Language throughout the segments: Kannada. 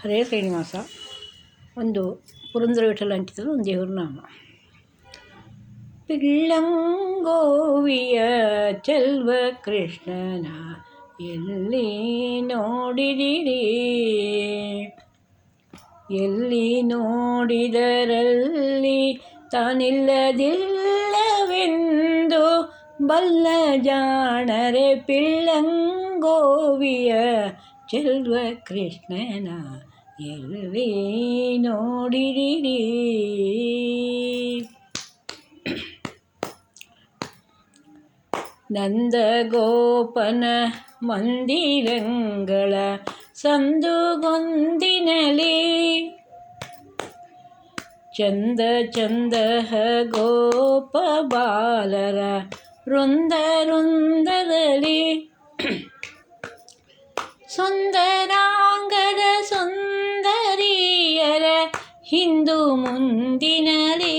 ಹರೇ ಶ್ರೀನಿವಾಸ. ಒಂದು ಪುರಂದರ ವಿಠಲ ಅಂಟಿದ್ರು ಒಂದು ದೇವ್ರ ನಾಮ. ಪಿಳ್ಳಂಗೋವಿಯ ಚೆಲ್ವ ಕೃಷ್ಣನ ಎಲ್ಲಿ ನೋಡಿದಿರಿ? ಎಲ್ಲಿ ನೋಡಿದರಲ್ಲಿ ತಾನಿಲ್ಲದಿಲ್ಲವೆಂದು ಬಲ್ಲ ಜಾಣರೆ ಪಿಳ್ಳಂಗೋವಿಯ ಚೆಲ್ವ ಕೃಷ್ಣನ ಎಲ್ಲಿ ನೋಡಿದಿರಿ ನಂದಗೋಪನ ಮಂದಿರಂಗಳ ಸಂದುಗೊಂದಿನಲಿ ಚಂದ ಚಂದ ಗೋಪ ಬಾಲರ ವೃಂದ ವೃಂದದಲ್ಲಿ ಸುಂದರಾಂಗದ ಸುಂದರಿಯರ ಹಿಂದು ಮುಂದಿನಲಿ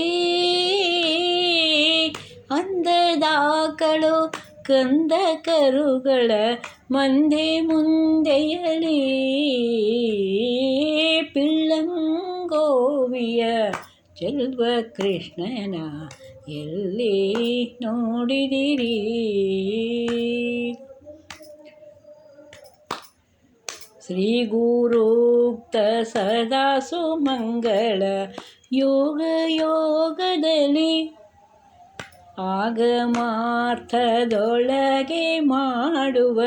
ಅಂದದಾಕಳು ಕಂದ ಕರುಗಳ ಮಂದೆ ಮುಂದೆಯಲಿ ಪಿಳ್ಳಂಗೋವಿಯ ಚೆಲ್ವ ಕೃಷ್ಣನ ಎಲ್ಲಿ ನೋಡಿದಿರಿ ಶ್ರೀ ಗುರುಕ್ತ ಸದಾ ಸುಮಂಗಳ ಯೋಗ ಯೋಗದಲ್ಲಿ ಆಗಮಾರ್ಥದೊಳಗೆ ಮಾಡುವ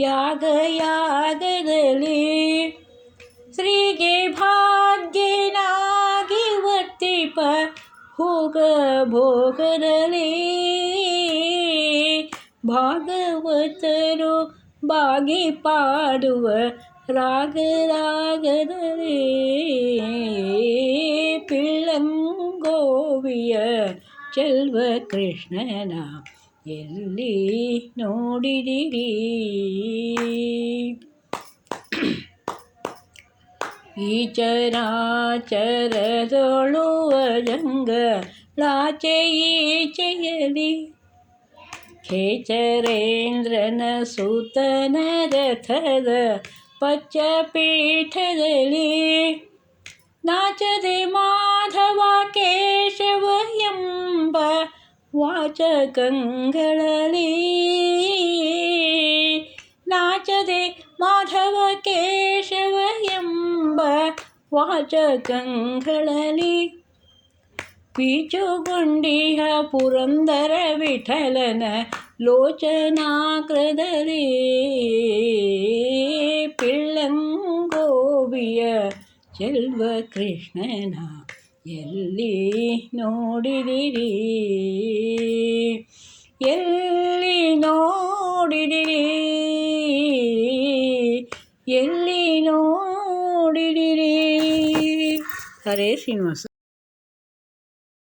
ಯಾಗ ಯಾಗದಲ್ಲಿ ಶ್ರೀಗೆ ಭಾಗ್ಯನಾಗಿ ವರ್ತಿಪ ಹೋಗ ಭೋಗದಲ್ಲಿ. ಭಾಗವತರು ಬಾಗಿ ಪಾಡುವ ರಾಗ ರಾಗದಲ್ಲಿ ಪಿಳ್ಳಂಗೋವಿಯ ಚೆಲ್ವ ಕೃಷ್ಣನ ಎಲ್ಲಿ ನೋಡಿದಿರಿ ಈ ಚರಾಚರದೊಳು ಅಜಂಗ ಲಾಚೆ ಈಚೆಯಲಿ खेचरेन्द्रन सुतन रथद पच्चपीठदली। नाचदे माधवा केशवयम्ब वाच गङ्गळली नाचदे माधव केशवयम्ब वाच गङ्गळली ವಾಚಕಂಗಳಲ್ಲಿ ಪೀಚುಗೊಂಡಿಹ ಪುರಂದರ ವಿಠಲನ ಲೋಚನಾಕ್ರದಲ್ಲಿ ಪಿಳ್ಳಂಗೋವಿಯ ಚೆಲ್ವ ಕೃಷ್ಣನ ಎಲ್ಲಿ ನೋಡಿದಿರಿ ಎಲ್ಲಿ ನೋಡಿದಿರಿ ಎಲ್ಲಿ ನೋಡಿದಿರಿ ಹರೇ ಶ್ರೀನಿವಾಸ